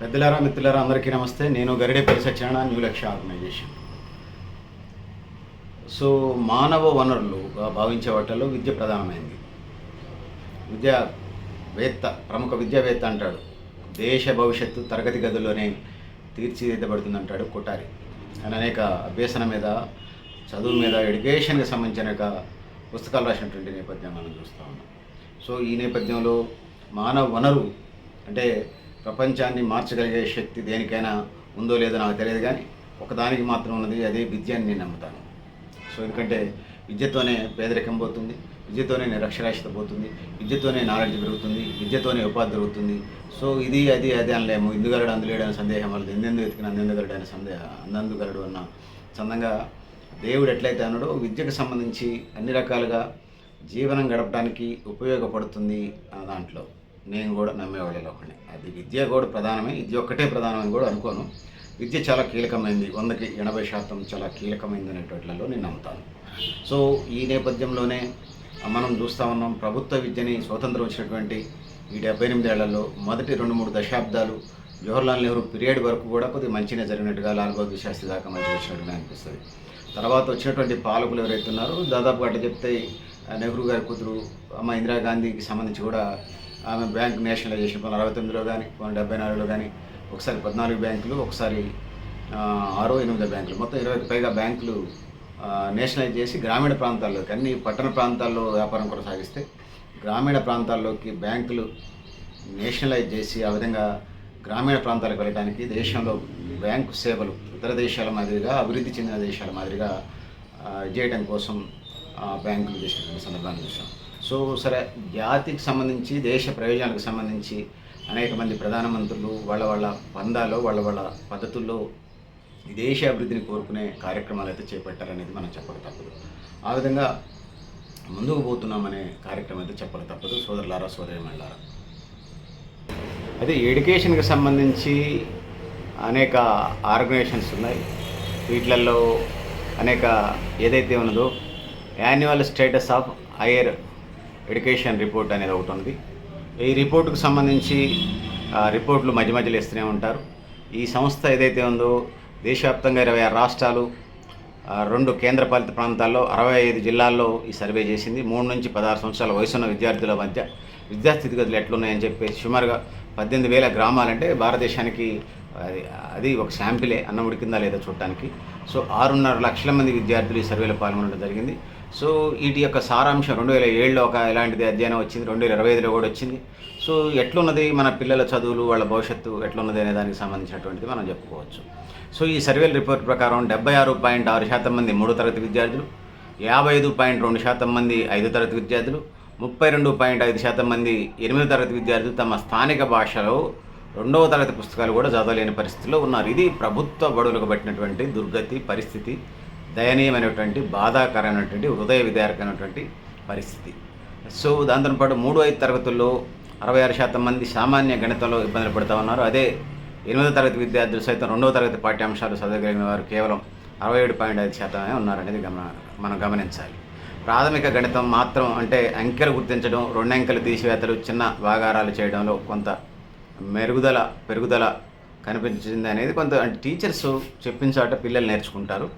పెద్దలారా మిత్రులారా అందరికీ నమస్తే. నేను Garidepalli Satyanarayana new Lakshya organisation. So మానవ వనరులుగా భావించే వాటిలో విద్య ప్రధానమైంది. విద్యావేత్త ప్రముఖ విద్యావేత్త అంటాడు. దేశ భవిష్యత్తు తరగతి గదుల్లోనే తీర్చిదిద్దబడుతుంది అంటాడు కొటారి. ఆయన అనేక అభ్యసన మీద చదువు మీద ఎడ్యుకేషన్కి సంబంధించిన పుస్తకాలు రాసినటువంటి నేపథ్యం మనం చూస్తూ ఉన్నాం. సో ఈ నేపథ్యంలో మానవ వనరు అంటే ప్రపంచాన్ని మార్చగలిగే శక్తి దేనికైనా ఉందో లేదో నాకు తెలియదు కానీ ఒకదానికి మాత్రం ఉన్నది అదే విద్య అని నేను నమ్ముతాను. సో ఎందుకంటే విద్యతోనే పేదరికం పోతుంది విద్యతోనే నిరక్షరాస్యత పోతుంది విద్యతోనే నాలెడ్జ్ పెరుగుతుంది విద్యతోనే ఉపాధి దొరుకుతుంది. సో ఇది అది అది అనలేము. ఇందుగలడు అందులేడు అనే సందేహం వల్ల ఎందెందు వెతికిన అందెందుగలడు అనే సందేహ అందందుగలడు అన్న చందంగా దేవుడు ఎట్లయితే అన్నాడో విద్యకు సంబంధించి అన్ని రకాలుగా జీవనం గడపడానికి ఉపయోగపడుతుంది అన్న దాంట్లో. నేను కూడా నమ్మేవాళ్ళలో ఒకటి అది విద్య కూడా ప్రధానమే. విద్య ఒక్కటే ప్రధానమని కూడా అనుకోను. విద్య చాలా కీలకమైంది. వందకి ఎనభై శాతం చాలా కీలకమైంది అనేటట్లలో నేను నమ్ముతాను. సో ఈ నేపథ్యంలోనే మనం చూస్తూ ఉన్నాం ప్రభుత్వ విద్యని స్వతంత్రం వచ్చినటువంటి ఈ డెబ్బై ఎనిమిదేళ్ళలో మొదటి రెండు మూడు దశాబ్దాలు జవహర్లాల్ నెహ్రూ పీరియడ్ వరకు కూడా కొద్దిగా మంచిగా జరిగినట్టుగా లాల్ బహదూర్ శాస్త్రి దాకా మంచి వచ్చినట్టుగా అనిపిస్తుంది. తర్వాత వచ్చినటువంటి పాలకులు ఎవరైతే ఉన్నారో దాదాపు అట్లా చెప్తే నెహ్రూ గారి కూతురు అమ్మ ఇందిరాగాంధీకి సంబంధించి కూడా ఆమె బ్యాంక్ నేషనలైజేషన్ పంతొమ్మిది అరవై తొమ్మిదిలో కానీ పంతొమ్మిది డెబ్బై నాలుగులో కానీ ఒకసారి పద్నాలుగు బ్యాంకులు ఒకసారి ఆరో ఎనిమిదో బ్యాంకులు. మొత్తం ఇరవైకి పైగా బ్యాంకులు నేషనలైజ్ చేసి గ్రామీణ ప్రాంతాల్లోకి అన్ని పట్టణ ప్రాంతాల్లో వ్యాపారం కొనసాగిస్తే గ్రామీణ ప్రాంతాల్లోకి బ్యాంకులు నేషనలైజ్ చేసి ఆ విధంగా గ్రామీణ ప్రాంతాలకు వెళ్ళడానికి దేశంలో బ్యాంకు సేవలు ఇతర దేశాల మాదిరిగా అభివృద్ధి చెందిన దేశాల మాదిరిగా చేయడం కోసం బ్యాంకులు చేసినటువంటి సందర్భాన్ని చూసాం సో సరే జాతికి సంబంధించి దేశ ప్రయోజనాలకు సంబంధించి అనేక మంది ప్రధానమంత్రులు వాళ్ళ వాళ్ళ పందాలో వాళ్ళ వాళ్ళ పద్ధతుల్లో దేశ అభివృద్ధిని కోరుకునే కార్యక్రమాలు అయితే చేపట్టారనేది మనం చెప్పక తప్పదు. ఆ విధంగా ముందుకు పోతున్నామనే కార్యక్రమం అయితే చెప్పక తప్పదు. సోదరులారా సోదరిమణులారా. అయితే ఎడ్యుకేషన్కి సంబంధించి అనేక ఆర్గనైజేషన్స్ ఉన్నాయి. వీటిలలో అనేక ఏదైతే ఉన్నదో annual status of higher education report అనేది ఒకటి ఉంది ఈ రిపోర్టుకు సంబంధించి రిపోర్ట్లు మధ్య మధ్యలో ఇస్తూనే ఉంటారు. ఈ సంస్థ ఏదైతే ఉందో దేశవ్యాప్తంగా ఇరవై ఆరు రాష్ట్రాలు రెండు కేంద్రపాలిత ప్రాంతాల్లో అరవై ఐదు జిల్లాల్లో ఈ సర్వే చేసింది. మూడు నుంచి పదహారు సంవత్సరాల వయసున్న విద్యార్థుల మధ్య విద్యా స్థితిగతులు ఎట్లున్నాయని చెప్పేసి సుమారుగా పద్దెనిమిది వేల గ్రామాలంటే భారతదేశానికి అది అది ఒక శాంపిలే అన్నం ఉడికిందా లేదా చూడటానికి. సో ఆరున్నర లక్షల మంది విద్యార్థులు ఈ సర్వేలో పాల్గొనడం జరిగింది. సో వీటి యొక్క సారాంశం రెండు వేల ఏడులో ఒక ఎలాంటిది అధ్యయనం వచ్చింది రెండు వేల ఇరవై ఐదులో కూడా వచ్చింది. సో ఎట్లున్నది మన పిల్లల చదువులు వాళ్ళ భవిష్యత్తు ఎట్లున్నది అనే దానికి సంబంధించినటువంటిది మనం చెప్పుకోవచ్చు. సో ఈ సర్వేల రిపోర్ట్ ప్రకారం డెబ్బై ఆరు పాయింట్ ఆరు శాతం మంది మూడో తరగతి విద్యార్థులు యాభై ఐదు పాయింట్ రెండు శాతం మంది ఐదో తరగతి విద్యార్థులు ముప్పై రెండు పాయింట్ ఐదు శాతం మంది ఎనిమిదో తరగతి విద్యార్థులు తమ స్థానిక భాషలో రెండవ తరగతి పుస్తకాలు కూడా చదవలేని పరిస్థితిలో ఉన్నారు. ఇది ప్రభుత్వ బడులకు పట్టినటువంటి దుర్గతి పరిస్థితి. దయనీయమైనటువంటి బాధాకరమైనటువంటి హృదయ విదారకమైనటువంటి పరిస్థితి. సో దాంతో పాటు మూడు ఐదు తరగతుల్లో అరవై ఆరు శాతం మంది సామాన్య గణితంలో ఇబ్బందులు పడుతూ ఉన్నారు. అదే ఎనిమిదో తరగతి విద్యార్థులు సైతం రెండవ తరగతి పాఠ్యాంశాలు చదవగలిగిన వారు కేవలం అరవై ఏడు పాయింట్ ఐదు శాతమే ఉన్నారనేది గమన మనం గమనించాలి. ప్రాథమిక గణితం మాత్రం అంటే అంకెలు గుర్తించడం రెండు అంకెలు తీసివేతలు చిన్న భాగారాలు చేయడంలో కొంత మెరుగుదల పెరుగుదల కనిపించింది అనేది కొంత అంటే టీచర్స్ చెప్పించాట పిల్లలు నేర్చుకుంటారు.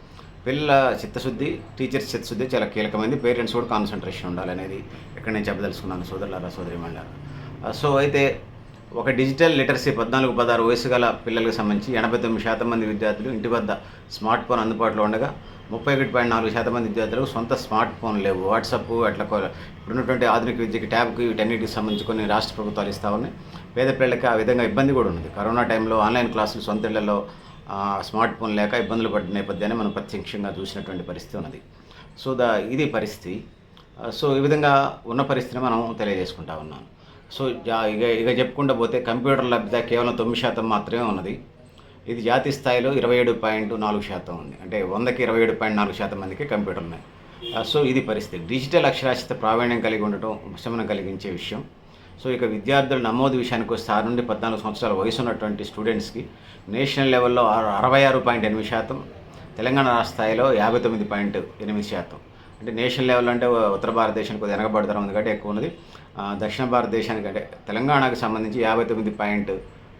పిల్లల చిత్తశుద్ధి టీచర్స్ చిత్తశుద్ధి చాలా కీలకమైంది. పేరెంట్స్ కూడా కాన్సన్ట్రేషన్ ఉండాలనేది ఇక్కడ నేను చెప్పదలుచుకున్నాను సోదరులారా సోదరి సో అయితే ఒక డిజిటల్ లిటరసీ పద్నాలుగు పదహారు వయసు గల పిల్లలకు సంబంధించి ఎనభై తొమ్మిది శాతం మంది విద్యార్థులు ఇంటి వద్ద స్మార్ట్ ఫోన్ అందుబాటులో ఉండగా ముప్పై ఒకటి పాయింట్ నాలుగు శాతం మంది విద్యార్థులకు సొంత స్మార్ట్ ఫోన్ లేవు. వాట్సాప్ అట్లా ఇప్పుడున్నటువంటి ఆధునిక విద్యకి ట్యాబ్కి వీటన్నిటికి సంబంధించి కొన్ని రాష్ట్ర ప్రభుత్వాలు ఇస్తా ఉన్నాయి. పేద పిల్లలకి ఆ విధంగా ఇబ్బంది కూడా ఉంది కరోనా టైంలో ఆన్లైన్ క్లాసులు సొంత ఇళ్ళలో స్మార్ట్ ఫోన్ లేక ఇబ్బందులు పడిన నేపథ్యాన్ని మనం ప్రత్యక్షంగా చూసినటువంటి పరిస్థితి ఉన్నది. సో ద ఇది పరిస్థితి. సో ఈ విధంగా ఉన్న పరిస్థితిని మనం తెలియజేసుకుంటా ఉన్నాం సో ఇక ఇక చెప్పుకుంటూ పోతే కంప్యూటర్ లభ్యత కేవలం తొమ్మిది శాతం మాత్రమే ఉన్నది. ఇది జాతీయ స్థాయిలో ఇరవై ఏడు పాయింట్ నాలుగు శాతం ఉంది. అంటే వందకి ఇరవై ఏడు పాయింట్ నాలుగు శాతం మందికి కంప్యూటర్ ఉన్నాయి సో ఇది పరిస్థితి. డిజిటల్ అక్షరాస్యత ప్రావీణ్యం కలిగి ఉండటం ఉపశమనం కలిగించే విషయం. సో ఇక విద్యార్థుల నమోదు విషయానికి వస్తే ఆరు నుండి పద్నాలుగు సంవత్సరాల వయసు ఉన్నటువంటి స్టూడెంట్స్కి నేషనల్ లెవెల్లో అరవై ఆరు పాయింట్ ఎనిమిది శాతం తెలంగాణ రాష్ట్ర స్థాయిలో యాభై తొమ్మిది పాయింట్ ఎనిమిది శాతం. అంటే నేషనల్ లెవెల్ అంటే ఉత్తర భారతదేశానికి కొద్దిగా వెనకబడతాం ఉంది కాబట్టి ఎక్కువ ఉన్నది. దక్షిణ భారతదేశానికి అంటే తెలంగాణకు సంబంధించి యాభై తొమ్మిది పాయింట్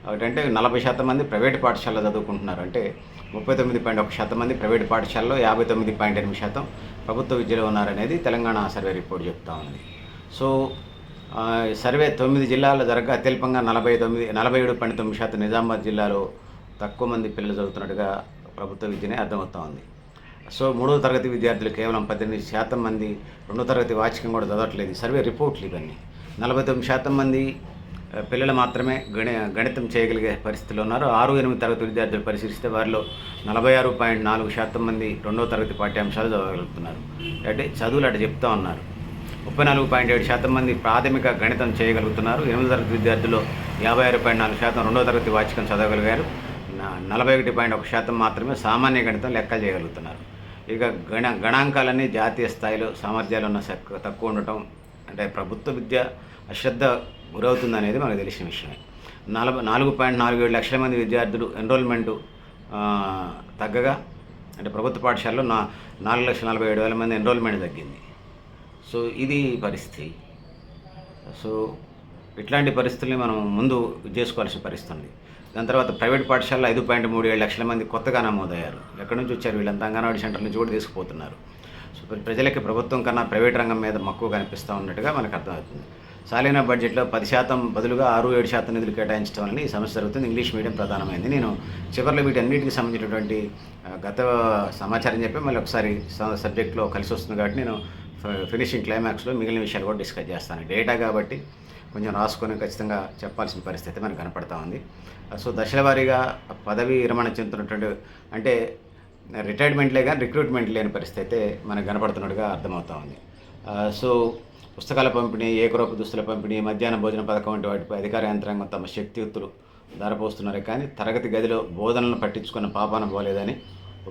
ఒకటంటే నలభై శాతం మంది ప్రైవేట్ పాఠశాలలో చదువుకుంటున్నారు. అంటే ముప్పై తొమ్మిది పాయింట్ ఒక శాతం మంది ప్రైవేట్ పాఠశాలలో యాభై తొమ్మిది పాయింట్ ఎనిమిది శాతం ప్రభుత్వ విద్యలో ఉన్నారనేది తెలంగాణ సర్వే రిపోర్ట్ చెప్తా ఉంది. సో సర్వే తొమ్మిది జిల్లాలో జరగ అత్యల్పంగా నలభై తొమ్మిది నలభై ఏడు పాయింట్ తొమ్మిది శాతం నిజామాబాద్ జిల్లాలో తక్కువ మంది పిల్లలు చదువుతున్నట్టుగా ప్రభుత్వ విద్యనే అర్థమవుతా ఉంది. సో మూడో తరగతి విద్యార్థులు కేవలం పద్దెనిమిది శాతం మంది రెండో తరగతి వాచికం కూడా చదవట్లేదు. సర్వే రిపోర్ట్లు ఇవన్నీ. నలభై తొమ్మిది శాతం మంది పిల్లలు మాత్రమే గణి గణితం చేయగలిగే పరిస్థితిలో ఉన్నారు. ఆరు ఎనిమిది తరగతి విద్యార్థులు పరిశీలిస్తే వారిలో నలభై ఆరు పాయింట్ నాలుగు శాతం మంది రెండో తరగతి పాఠ్యాంశాలు చదవగలుగుతున్నారు. అంటే చదువులు అటు చెప్తా ఉన్నారు. ముప్పై నాలుగు పాయింట్ ఏడు శాతం మంది ప్రాథమిక గణితం చేయగలుగుతున్నారు. ఎనిమిదో తరగతి విద్యార్థులు యాభై ఆరు పాయింట్ నాలుగు శాతం రెండవ తరగతి వార్షికం చదవగలిగారు. నలభై ఒకటి పాయింట్ ఒక శాతం మాత్రమే సామాన్య గణితం లెక్కలు చేయగలుగుతున్నారు. ఇక గణ గణాంకాలన్నీ జాతీయ స్థాయిలో సామర్థ్యాలు ఉన్న తక్కువ ఉండటం అంటే ప్రభుత్వ విద్య అశ్రద్ధ గురవుతుంది అనేది మనకు తెలిసిన విషయమే. నలభై నాలుగు పాయింట్ నాలుగు ఏడు లక్షల మంది విద్యార్థులు ఎన్రోల్మెంటు తగ్గగా అంటే ప్రభుత్వ పాఠశాలలో నా నాలుగు లక్షల నలభై ఏడు వేల మంది ఎన్రోల్మెంట్ తగ్గింది. సో ఇది పరిస్థితి. సో ఇట్లాంటి పరిస్థితుల్ని మనం ముందు చేసుకోవాల్సిన పరిస్థితి ఉంది. దాని తర్వాత ప్రైవేట్ పాఠశాలలో ఐదు పాయింట్ మూడు ఏడు లక్షల మంది కొత్తగా నమోదయ్యారు. ఎక్కడి నుంచి వచ్చారు? వీళ్ళంతా అంగన్వాడీ సెంటర్ నుంచి కూడా తీసుకుపోతున్నారు. సో ప్రజలకి ప్రభుత్వం కన్నా ప్రైవేట్ రంగం మీద మక్కువ కనిపిస్తూ ఉన్నట్టుగా మనకు అర్థమవుతుంది. సాలైన బడ్జెట్లో పది శాతం బదులుగా ఆరు ఏడు శాతం నిధులు కేటాయించడం వల్ల ఈ సమస్య జరుగుతుంది. ఇంగ్లీష్ మీడియం ప్రధానమైంది. నేను చివరిలో వీటన్నిటికి సంబంధించినటువంటి గత సమాచారం చెప్పి మళ్ళీ ఒకసారి సబ్జెక్ట్లో కలిసి వస్తుంది కాబట్టి నేను ఫినిషింగ్ క్లైమాక్స్లో మిగిలిన విషయాలు కూడా డిస్కస్ చేస్తాను. డేటా కాబట్టి కొంచెం రాసుకొని ఖచ్చితంగా చెప్పాల్సిన పరిస్థితి మనకు కనపడతా ఉంది. సో దశల వారీగా పదవి విరమణ చెందుతున్నటువంటి అంటే రిటైర్మెంట్లే కానీ రిక్రూట్మెంట్ లేని పరిస్థితి అయితే మనకు కనపడుతున్నట్టుగా అర్థమవుతా ఉంది. సో పుస్తకాల పంపిణీ ఏకరూప దుస్తుల పంపిణీ మధ్యాహ్న భోజన పథకం వంటి వాటిపై అధికార యంత్రాంగం తమ శక్తియుక్తులు ధారపోస్తున్నారు కానీ తరగతి గదిలో బోధనలను పట్టించుకున్న పాపాన పోలేదని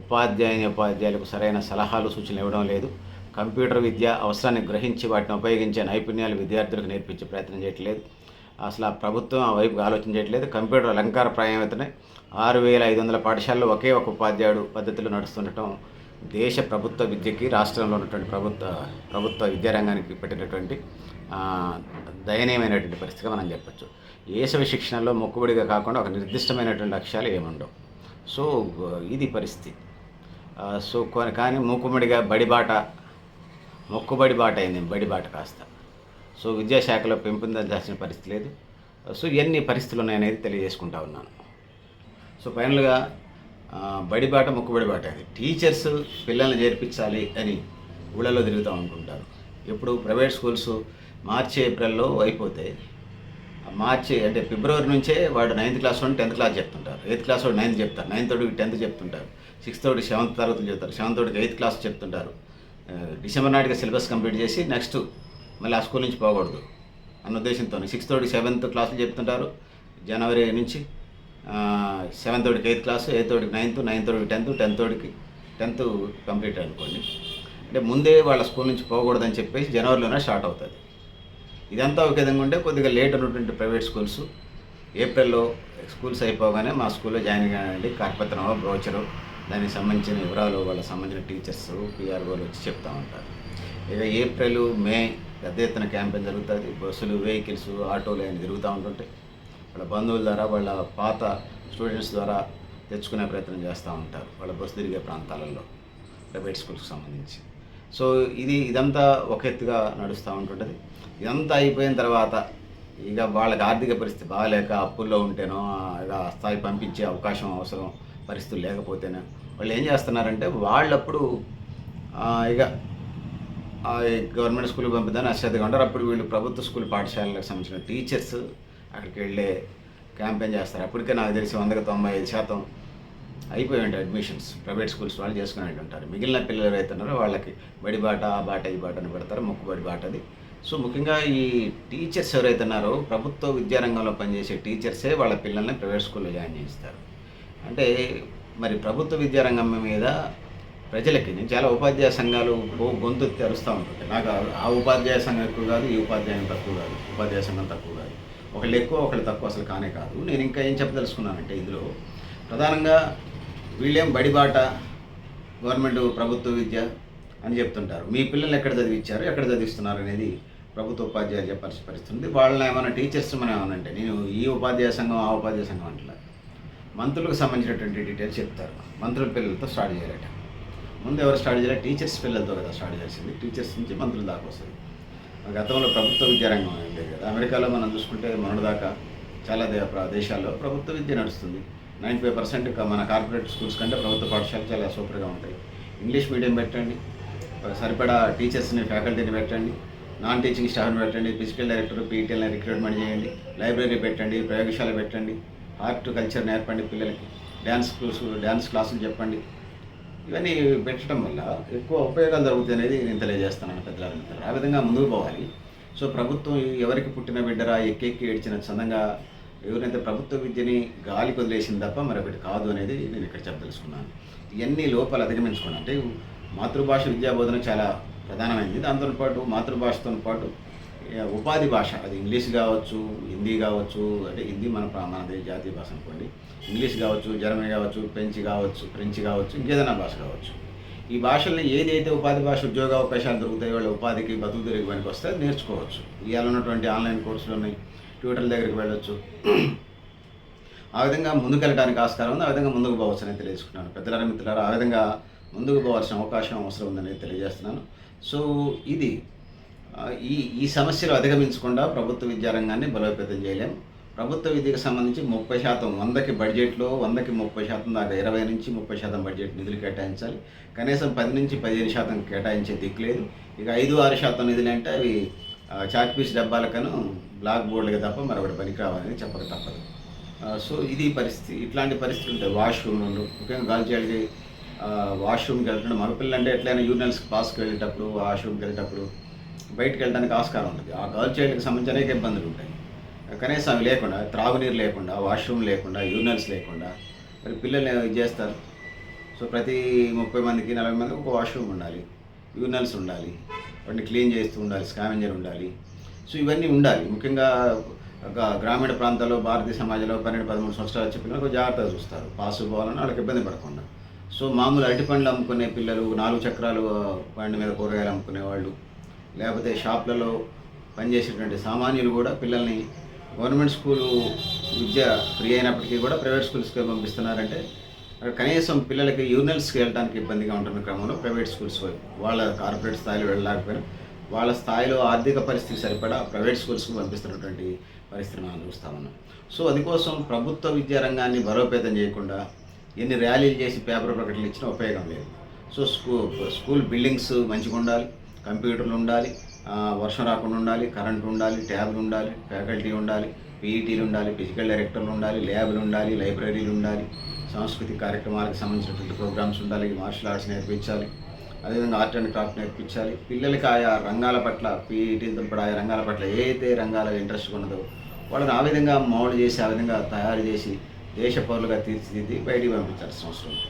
ఉపాధ్యాయుని ఉపాధ్యాయులకు సరైన సలహాలు సూచనలు ఇవ్వడం లేదు. కంప్యూటర్ విద్య అవసరాన్ని గ్రహించి వాటిని ఉపయోగించే నైపుణ్యాలు విద్యార్థులకు నేర్పించే ప్రయత్నం చేయట్లేదు. అసలు ఆ ప్రభుత్వం ఆ వైపు ఆలోచన చేయట్లేదు. కంప్యూటర్ అలంకార ప్రాయమైతేనే ఆరు వేల ఐదు వందల పాఠశాలలో ఒకే ఒక ఉపాధ్యాయుడు పద్ధతిలో నడుస్తుండటం దేశ ప్రభుత్వ విద్యకి రాష్ట్రంలో ఉన్నటువంటి ప్రభుత్వ ప్రభుత్వ విద్యారంగానికి పెట్టినటువంటి దయనీయమైనటువంటి పరిస్థితిగా మనం చెప్పొచ్చు. వేసవి శిక్షణలో మొక్కుబడిగా కాకుండా ఒక నిర్దిష్టమైనటువంటి లక్ష్యాలు ఏముండవు. సో ఇది పరిస్థితి. సో కానీ మూకుమ్మడిగా బడిబాట మొక్కుబడి బాట అయింది బడి బాట కాస్త. సో విద్యాశాఖలో పెంపొందించాల్సిన పరిస్థితి లేదు. సో ఇవన్నీ పరిస్థితులు ఉన్నాయనేది తెలియజేసుకుంటా ఉన్నాను. సో ఫైనల్గా బడి బాట మొక్కుబడి బాట అది. టీచర్స్ పిల్లల్ని చేర్పించాలి అని ఊళ్ళలో తిరుగుతూ ఉంటుంటారు. ఇప్పుడు ప్రైవేట్ స్కూల్స్ మార్చి ఏప్రిల్లో అయిపోతాయి. మార్చి అంటే ఫిబ్రవరి నుంచే వాడు నైన్త్ క్లాస్ వాడు టెన్త్ క్లాస్ చెప్తుంటారు. ఎయిత్ క్లాస్ వాడు నైన్త్ చెప్తారు. నైన్త్ తోడికి టెన్త్ చెప్తుంటారు. సిక్స్త్ తోడికి సెవెంత్ తరగతి చెప్తారు. సెవెంత్ తోడికి ఎయిత్ క్లాస్ చెప్తుంటారు. డిసెంబర్ నాటికి సిలబస్ కంప్లీట్ చేసి నెక్స్ట్ మళ్ళీ ఆ స్కూల్ నుంచి పోకూడదు అన్న ఉద్దేశంతో సిక్స్త్ తోటి సెవెంత్ క్లాసులు చెప్తుంటారు. జనవరి నుంచి సెవెంత్ వాడికి ఎయిత్ క్లాస్ ఎయిత్ వాడికి నైన్త్ నైన్త్ వాడికి టెన్త్ టెన్త్ వాడికి టెన్త్ కంప్లీట్ అనుకోండి. అంటే ముందే వాళ్ళ స్కూల్ నుంచి పోకూడదని చెప్పేసి జనవరిలోనే స్టార్ట్ అవుతుంది. ఇదంతా ఒక విధంగా ఉంటే కొద్దిగా లేట్ ఉన్నటువంటి ప్రైవేట్ స్కూల్స్ ఏప్రిల్లో స్కూల్స్ అయిపోగానే మా స్కూల్లో జాయిన్ కానివ్వండి కరపత్రమో బ్రోచరు దానికి సంబంధించిన వివరాలు వాళ్ళకి సంబంధించిన టీచర్స్ పిఆర్ఓలు వచ్చి చెప్తూ ఉంటారు. ఇక ఏప్రిల్ మే పెద్ద ఎత్తున క్యాంపెయిన్ జరుగుతుంది. బస్సులు వెహికల్స్ ఆటోలు అని తిరుగుతూ ఉంటుంటాయి వాళ్ళ బంధువుల ద్వారా వాళ్ళ పాత స్టూడెంట్స్ ద్వారా తెచ్చుకునే ప్రయత్నం చేస్తూ ఉంటారు వాళ్ళ బస్సు తిరిగే ప్రాంతాలలో ప్రైవేట్ స్కూల్స్కి సంబంధించి. సో ఇది ఇదంతా ఒక ఎత్తుగా నడుస్తూ ఉంటుంటుంది. ఇదంతా అయిపోయిన తర్వాత ఇక వాళ్ళకి ఆర్థిక పరిస్థితి బాగాలేక అప్పుల్లో ఉంటేనో ఇక స్థాయి పంపించే అవకాశం అవసరం పరిస్థితులు లేకపోతేనే వాళ్ళు ఏం చేస్తున్నారంటే వాళ్ళప్పుడు ఇక గవర్నమెంట్ స్కూల్కి పంపిద్దాన్ని అశ్రద్ధగా ఉంటారు. అప్పుడు వీళ్ళు ప్రభుత్వ స్కూల్ పాఠశాలలకు సంబంధించిన టీచర్స్ అక్కడికి వెళ్ళే క్యాంపెయిన్ చేస్తారు. అప్పటికే నాకు తెలిసి వందకు తొంభై ఐదు శాతం అయిపోయి ఉంటాయి అడ్మిషన్స్. ప్రైవేట్ స్కూల్స్ వాళ్ళు చేసుకుని ఉంటారు. మిగిలిన పిల్లలు ఎవరైతే ఉన్నారో వాళ్ళకి బడి బాట ఆ బాట ఈ బాట అని పెడతారు. మొక్కుబడి బాట అది. సో ముఖ్యంగా ఈ టీచర్స్ ఎవరైతే ఉన్నారో ప్రభుత్వ విద్యారంగంలో పనిచేసే టీచర్సే వాళ్ళ పిల్లల్ని ప్రైవేట్ స్కూల్లో జాయిన్ చేస్తారు అంటే మరి ప్రభుత్వ విద్యారంగం మీద ప్రజలకి నేను చాలా ఉపాధ్యాయ సంఘాలు గొంతు తెరుస్తూ ఉంటాయి నాకు ఆ- ఆ ఉపాధ్యాయ సంఘం ఎక్కువ కాదు ఈ ఉపాధ్యాయం తక్కువ కాదు ఉపాధ్యాయ సంఘం తక్కువ కాదు. ఒకళ్ళు ఎక్కువ ఒకళ్ళు తక్కువ అసలు కానే కాదు. నేను ఇంకా ఏం చెప్పదలుచుకున్నానంటే ఇందులో ప్రధానంగా వీళ్ళేం బడిబాట గవర్నమెంట్ ప్రభుత్వ విద్య అని చెప్తుంటారు. మీ పిల్లలు ఎక్కడ చదివించారు ఎక్కడ చదివిస్తున్నారు అనేది ప్రభుత్వ ఉపాధ్యాయులు చెప్పాల్సిన పరిస్థితి ఉంది వాళ్ళని ఏమైనా టీచర్స్ మనం ఏమనంటే నేను ఈ ఉపాధ్యాయ సంఘం ఆ ఉపాధ్యాయ సంఘం అంటలే మంత్రులకు సంబంధించినటువంటి డీటెయిల్స్ చెప్తారు. మంత్రుల పిల్లలతో స్టార్ట్ చేయాలట. ముందు ఎవరు స్టార్ట్ చేయాలి? టీచర్స్ పిల్లలతో కదా స్టార్ట్ చేయాల్సింది. టీచర్స్ నుంచి మంత్రుల దాకా వస్తుంది. గతంలో ప్రభుత్వ విద్యారంగం ఉండేది కదా. అమెరికాలో మనం చూసుకుంటే మొన్నటిదాకా చాలా దేశాల్లో ప్రభుత్వ విద్య నడుస్తుంది. నైంటీ ఫైవ్ పర్సెంట్ మన కార్పొరేట్ స్కూల్స్ కంటే ప్రభుత్వ పాఠశాలలు చాలా సూపర్గా ఉంటాయి. ఇంగ్లీష్ మీడియం పెట్టండి. సరిపడా టీచర్స్ని ఫ్యాకల్టీని పెట్టండి. నాన్ టీచింగ్ స్టాఫ్ని పెట్టండి. ఫిజికల్ డైరెక్టర్ పీటీఎల్ని రిక్రూట్మెంట్ చేయండి. లైబ్రరీ పెట్టండి. ప్రయోగశాల పెట్టండి. ఆర్ట్ కల్చర్ నేర్పండి పిల్లలకి. డ్యాన్స్ స్కూల్స్ డ్యాన్స్ క్లాసులు చెప్పండి. ఇవన్నీ పెట్టడం వల్ల ఎక్కువ ఉపయోగాలు జరుగుతాయి అనేది నేను తెలియజేస్తున్నాను పెద్దలందరూ ఆ విధంగా ముందుకు పోవాలి. సో ప్రభుత్వం ఎవరికి పుట్టిన బిడ్డరా ఎక్కెక్కి ఏడ్చిన చందంగా ఎవరైతే ప్రభుత్వ విద్యని గాలికి వదిలేసింది తప్ప మరొకటి కాదు అనేది నేను ఇక్కడ చెప్పదలుచుకున్నాను. ఇవన్నీ లోపాలు అధిగమించుకున్నాను అంటే మాతృభాష విద్యా బోధన చాలా ప్రధానమైంది. దాంతో పాటు మాతృభాషతో పాటు ఉపాధి భాష అది ఇంగ్లీష్ కావచ్చు హిందీ కావచ్చు అంటే హిందీ మన ప్రాంత జాతీయ భాష అనుకోండి. ఇంగ్లీష్ కావచ్చు జర్మనీ కావచ్చు ఫ్రెంచ్ కావచ్చు ఫ్రెంచ్ కావచ్చు ఇంకేదైనా భాష కావచ్చు. ఈ భాషల్ని ఏదైతే ఉపాధి భాష ఉద్యోగ అవకాశాలు దొరుకుతాయి వాళ్ళ ఉపాధికి బతుకు తిరిగి పనికి వస్తే నేర్చుకోవచ్చు. ఇవాళ ఉన్నటువంటి ఆన్లైన్ కోర్సులు ఉన్నాయి. ట్యూటర్ల దగ్గరికి వెళ్ళొచ్చు. ఆ విధంగా ముందుకెళ్ళడానికి ఆస్కారం ఉంది. ఆ విధంగా ముందుకు పోవచ్చు అనేది తెలియజేసుకున్నాను పెద్దలారా మిత్రులారా ఆ విధంగా ముందుకు పోవాల్సిన అవకాశం అవసరం ఉందని తెలియజేస్తున్నాను. సో ఇది ఈ ఈ సమస్యలు అధిగమించకుండా ప్రభుత్వ విద్యారంగాన్ని బలోపేతం చేయలేం. ప్రభుత్వ విద్యకు సంబంధించి ముప్పై శాతం వందకి బడ్జెట్లో వందకి ముప్పై శాతం దాకా ఇరవై నుంచి ముప్పై శాతం బడ్జెట్ నిధులు కేటాయించాలి. కనీసం పది నుంచి పదిహేను శాతం కేటాయించే దిక్కు లేదు. ఇక ఐదు ఆరు శాతం నిధులు అంటే అవి చాక్పీస్ పీస్ డబ్బాలకను బ్లాక్ బోర్డులకు తప్ప మరొకటి పనికి రావాలని చెప్పక తప్పదు. సో ఇది పరిస్థితి ఇట్లాంటి పరిస్థితులు ఉంటాయి. వాష్రూమ్లు ముఖ్యంగా గాల్చేళ్ళకి వాష్రూమ్కి వెళ్తుంటే మగపిల్లలు అంటే ఎట్లయినా యూరినల్స్ పాస్కి వెళ్ళేటప్పుడు వాష్రూమ్కి వెళ్ళేటప్పుడు బయటకు వెళ్ళడానికి ఆస్కారం ఉంటుంది. ఆ గర్ల్ చైల్డ్కి సంబంధించి అనేక ఇబ్బందులు ఉంటాయి. కనీసం అవి లేకుండా త్రాగునీరు లేకుండా వాష్రూమ్ లేకుండా యూరినల్స్ లేకుండా మరి పిల్లలు ఇది చేస్తారు. సో ప్రతి ముప్పై మందికి నలభై మందికి ఒక వాష్రూమ్ ఉండాలి. యూరినల్స్ ఉండాలి. వాటిని క్లీన్ చేస్తూ ఉండాలి. స్కావెంజర్ ఉండాలి. సో ఇవన్నీ ఉండాలి. ముఖ్యంగా ఒక గ్రామీణ ప్రాంతాల్లో భారతీయ సమాజంలో పన్నెండు పదమూడు సంవత్సరాలు వచ్చే పిల్లలకు జాగ్రత్తగా చూస్తారు. పాస్ పోవాలని వాళ్ళకి ఇబ్బంది పడకుండా. సో మామూలు అరటి పండ్లు అమ్ముకునే పిల్లలు నాలుగు చక్రాలు బండి మీద కూరగాయలు అమ్ముకునే వాళ్ళు లేకపోతే షాప్లలో పనిచేసేటువంటి సామాన్యులు కూడా పిల్లల్ని గవర్నమెంట్ స్కూలు విద్య ఫ్రీ అయినప్పటికీ కూడా ప్రైవేట్ స్కూల్స్కి పంపిస్తున్నారంటే కనీసం పిల్లలకి యూనియన్స్కి వెళ్ళడానికి ఇబ్బందిగా ఉంటున్న క్రమంలో ప్రైవేట్ స్కూల్స్ వాళ్ళ కార్పొరేట్ స్థాయిలో వెళ్ళలేకపోయినా వాళ్ళ స్థాయిలో ఆర్థిక పరిస్థితి సరిపడా ప్రైవేట్ స్కూల్స్కి పంపిస్తున్నటువంటి పరిస్థితి మనం చూస్తామన్నాం సో అందుకోసం ప్రభుత్వ విద్యా రంగాన్ని బలోపేతం చేయకుండా ఎన్ని ర్యాలీలు చేసి పేపర్ ప్రకటనలు ఇచ్చినా ఉపయోగం లేదు. సో స్కూ స్కూల్ బిల్డింగ్స్ మంచిగా ఉండాలి కంప్యూటర్లు ఉండాలి వర్షం రాకుండా ఉండాలి కరెంట్ ఉండాలి ట్యాబ్లు ఉండాలి ఫ్యాకల్టీ ఉండాలి పీఈటీలు ఉండాలి ఫిజికల్ డైరెక్టర్లు ఉండాలి ల్యాబ్లు ఉండాలి లైబ్రరీలు ఉండాలి సాంస్కృతిక కార్యక్రమాలకు సంబంధించినటువంటి ప్రోగ్రామ్స్ ఉండాలి మార్షల్ ఆర్ట్స్ నేర్పించాలి అదేవిధంగా ఆర్ట్ అండ్ క్రాఫ్ట్ నేర్పించాలి. పిల్లలకి ఆయా రంగాల పట్ల పీఈటీతో పాటు ఆయా రంగాల పట్ల ఏదైతే రంగాల ఇంట్రెస్ట్ ఉన్నదో వాళ్ళని ఆ విధంగా మౌల్డ్ చేసి ఆ విధంగా తయారు చేసి దేశ పౌరులుగా తీర్చిదిద్ది బయటికి పంపించాల్సిన అవసరం ఉంది.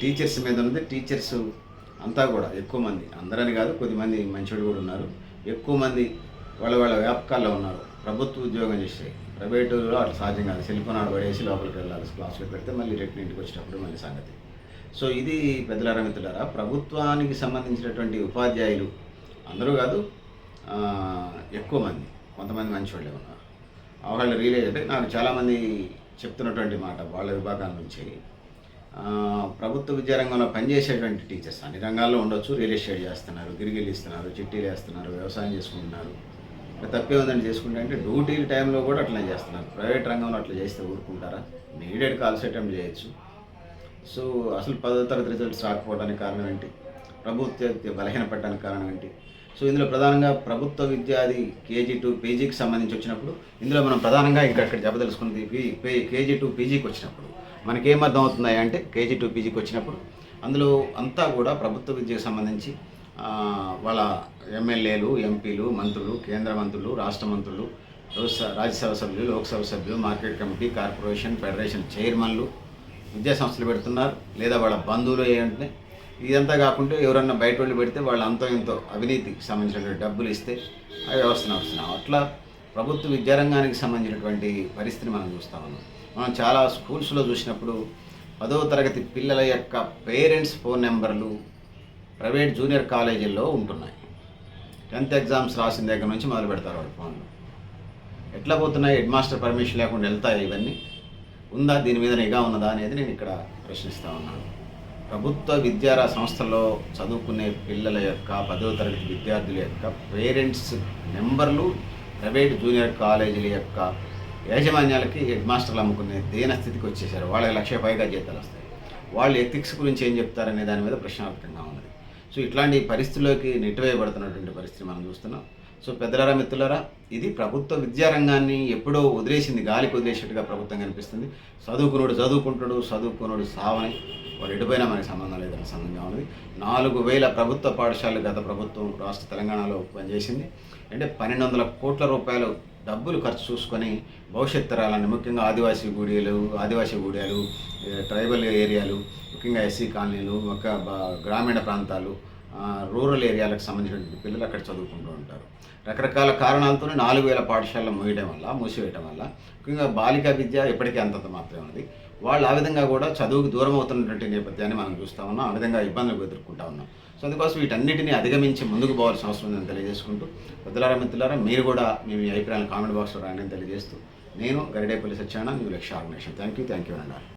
టీచర్స్ మీద ఉంది టీచర్స్ అంతా కూడా ఎక్కువ మంది అందరని కాదు కొద్దిమంది మంచోడు కూడా ఉన్నారు. ఎక్కువ మంది వాళ్ళ వాళ్ళ వ్యాపకాల్లో ఉన్నారు. ప్రభుత్వ ఉద్యోగం చేసే ప్రైవేటులో అట్లా సాధ్యం కాదు. సెల్ఫోన్ ఆడ పడేసి లోపలికి వెళ్ళాలి క్లాసులకు పెడితే మళ్ళీ రిటర్న్ ఇంటికి వచ్చేటప్పుడు మళ్ళీ సంగతి. సో ఇది పెద్దలారా మిత్రులారా ప్రభుత్వానికి సంబంధించినటువంటి ఉపాధ్యాయులు అందరూ కాదు ఎక్కువ మంది కొంతమంది మంచి వాళ్ళే ఉన్నారు వాళ్ళు రియలైజ్ అంటే నాకు చాలామంది చెప్తున్నటువంటి మాట వాళ్ళ విభాగాల నుంచి. ప్రభుత్వ విద్యారంగంలో పనిచేసేటువంటి టీచర్స్ అన్ని రంగాల్లో ఉండొచ్చు. రియల్ ఎస్టేట్ చేస్తున్నారు గిరిగిలు ఇస్తున్నారు చిట్టీలు వేస్తున్నారు వ్యవసాయం చేసుకుంటున్నారు. తప్పే ఉందని చేసుకుంటే అంటే డ్యూటీల టైంలో కూడా అట్లా చేస్తున్నారు. ప్రైవేట్ రంగంలో అట్లా చేస్తే ఊరుకుంటారా? నీడెడ్ కాల్స్ అటెంప్ట్ చేయొచ్చు. సో అసలు పదో తరగతి రిజల్ట్స్ రాకపోవడానికి కారణం ఏంటి? ప్రభుత్వ బలహీన బలహీనపడడానికి కారణం ఏంటి? సో ఇందులో ప్రధానంగా ప్రభుత్వ విద్యాది కేజీ టు పీజీకి సంబంధించి వచ్చినప్పుడు ఇందులో మనం ప్రధానంగా ఇంకా ఇక్కడ చెప్పదలుచుకున్నది పీ- పీ- కేజీ టు పీజీకి వచ్చినప్పుడు మనకేమర్థం అవుతున్నాయి అంటే కేజీ టూ పీజీకి వచ్చినప్పుడు అందులో అంతా కూడా ప్రభుత్వ విద్యకు సంబంధించి వాళ్ళ ఎమ్మెల్యేలు ఎంపీలు మంత్రులు కేంద్ర మంత్రులు రాష్ట్ర మంత్రులు రాజ్యసభ సభ్యులు లోక్సభ సభ్యులు మార్కెట్ కమిటీ కార్పొరేషన్ ఫెడరేషన్ చైర్మన్లు విద్యా సంస్థలు పెడుతున్నారు. లేదా వాళ్ళ బంధువులు ఏంటంటే ఇదంతా కాకుండా ఎవరన్నా బయట వాళ్ళు పెడితే వాళ్ళు అంతో ఎంతో అవినీతికి సంబంధించినటువంటి డబ్బులు ఇస్తే ఆ వ్యవస్థ నడుస్తున్నాం అట్లా ప్రభుత్వ విద్యారంగానికి సంబంధించినటువంటి పరిస్థితిని మనం చూస్తా ఉన్నాం. మనం చాలా స్కూల్స్లో చూసినప్పుడు పదవ తరగతి పిల్లల యొక్క parents phone numbers private junior కాలేజీల్లో ఉంటున్నాయి. టెన్త్ ఎగ్జామ్స్ రాసిన దగ్గర నుంచి మొదలు పెడతారు వాళ్ళు ఫోన్లు. ఎట్లా పోతున్నాయి? హెడ్ మాస్టర్ పర్మిషన్ లేకుండా వెళ్తాయి ఇవన్నీ? ఉందా? దీని మీద నిఘా ఉన్నదా అనేది నేను ఇక్కడ ప్రశ్నిస్తూ ఉన్నాను. ప్రభుత్వ విద్యారా సంస్థల్లో చదువుకునే పిల్లల యొక్క పదవ తరగతి విద్యార్థుల యొక్క పేరెంట్స్ నెంబర్లు ప్రైవేట్ జూనియర్ కాలేజీల యొక్క యాజమాన్యాలకి హెడ్ మాస్టర్లు అమ్ముకునే దీన స్థితికి వచ్చేసారు వాళ్ళకి లక్ష పైగా జీతాలు వస్తాయి. వాళ్ళు ఎథిక్స్ గురించి ఏం చెప్తారనే దాని మీద ప్రశ్నార్థకంగా ఉన్నది. సో ఇట్లాంటి పరిస్థితుల్లోకి నెట్టివేయబడుతున్నటువంటి పరిస్థితి మనం చూస్తున్నాం. సో పెద్దలారా మిత్రులారా ఇది ప్రభుత్వ విద్యారంగాన్ని ఎప్పుడో వదిలేసింది గాలికి వదిలేసినట్టుగా ప్రభుత్వం కనిపిస్తుంది. చదువుకున్నాడు చదువుకుంటాడు చదువుకున్నాడు సావని వాడు ఎటుపోయినా మనకి సంబంధం లేదన్న సంబంధంగా ఉన్నది. నాలుగు వేల ప్రభుత్వ పాఠశాలలు గత ప్రభుత్వం రాష్ట్ర తెలంగాణలో పనిచేసింది. అంటే పన్నెండు వందల కోట్ల రూపాయలు డబ్బులు ఖర్చు చూసుకొని భవిష్యత్ తరాలని ముఖ్యంగా ఆదివాసీ గూడియలు ఆదివాసీ గూడియాలు ట్రైబల్ ఏరియాలు ముఖ్యంగా ఎస్సీ కాలనీలు ఒక గ్రామీణ ప్రాంతాలు రూరల్ ఏరియాలకు సంబంధించినటువంటి పిల్లలు అక్కడ చదువుకుంటూ ఉంటారు. రకరకాల కారణాలతో నాలుగు వేల పాఠశాలలు మూయడం వల్ల మూసివేయడం వల్ల ముఖ్యంగా బాలికా విద్య ఎప్పటికీ అంతంత మాత్రమే ఉన్నది. వాళ్ళు ఆ విధంగా కూడా చదువుకు దూరం అవుతున్నటువంటి నేపథ్యాన్ని మనం చూస్తూ ఉన్నాం ఆ విధంగా ఇబ్బందులు ఎదుర్కొంటా ఉన్నాం. సో అందుకోసం వీటన్నిటిని అధిగమించి ముందుకు పోవాల్సిన అవసరం ఉందని తెలియజేసుకుంటూ వద్దులారా మిత్రులారా మీరు కూడా మీ అభిప్రాయాలు అభిప్రాయాలను కామెంట్ బాక్స్లో రాయని తెలియజేస్తూ నేను Garidepalli Satyana Lakshya organisation. Thank you thank you అన్నారు